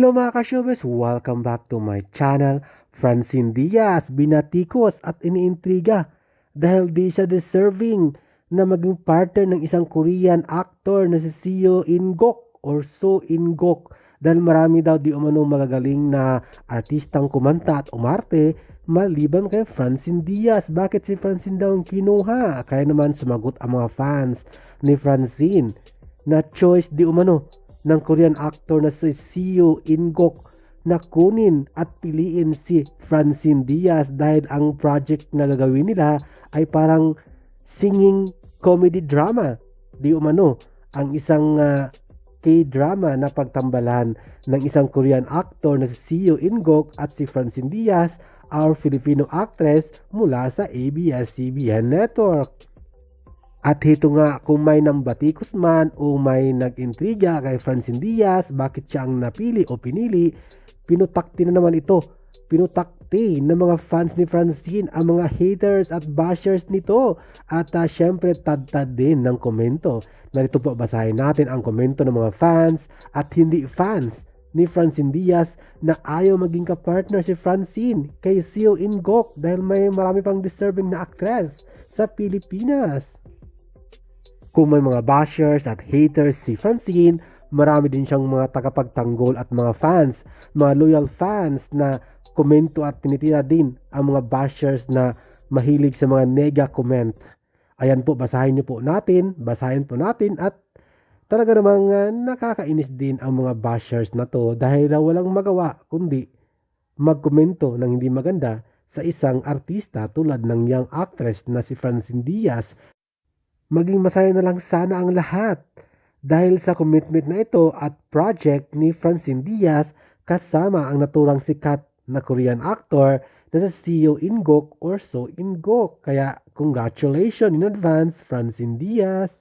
Hello mga ka-showbiz! Welcome back to my channel. Francine Diaz, binatikos at iniintriga dahil di siya deserving na maging partner ng isang Korean actor na si Seo In-gok or So In-gok dahil marami daw di umano magagaling na artistang kumanta at umarte maliban kay Francine Diaz. Bakit si Francine daw ang kinuha? Kaya naman sumagot ang mga fans ni Francine na choice di umano ng Korean actor na si Seo In-gok na kunin at piliin si Francine Diaz dahil ang project na gagawin nila ay parang singing comedy drama. Di umano ang isang uh, K-drama na pagtambalan ng isang Korean actor na si Seo In-gok at si Francine Diaz, our Filipino actress mula sa ABS-CBN Network. At hito nga kung may nambatikos man o may nag-intriga kay Francine Diaz, bakit siya ang napili o pinili, pinutakti na naman ito. Pinutakti ng mga fans ni Francine ang mga haters at bashers nito. At uh, syempre tad-tad din ng komento. Narito po basahin natin ang komento ng mga fans at hindi fans ni Francine Diaz na ayaw maging kapartner si Francine kay Seo In-gok dahil may marami pang deserving na actress sa Pilipinas. Kung may mga bashers at haters si Francine, marami din siyang mga tagapagtanggol at mga fans, mga loyal fans na komento at tinitira din ang mga bashers na mahilig sa mga nega comment. Ayan po, basahin niyo po natin, basahin po natin at talaga namang uh, nakakainis din ang mga bashers na to dahil walang magawa kundi magkomento ng hindi maganda sa isang artista tulad ng young actress na si Francine Diaz Maging masaya na lang sana ang lahat dahil sa commitment na ito at project ni Francine Diaz kasama ang naturang sikat na Korean actor na si Seo In-gok or So In-gok. Kaya congratulations in advance Francine Diaz!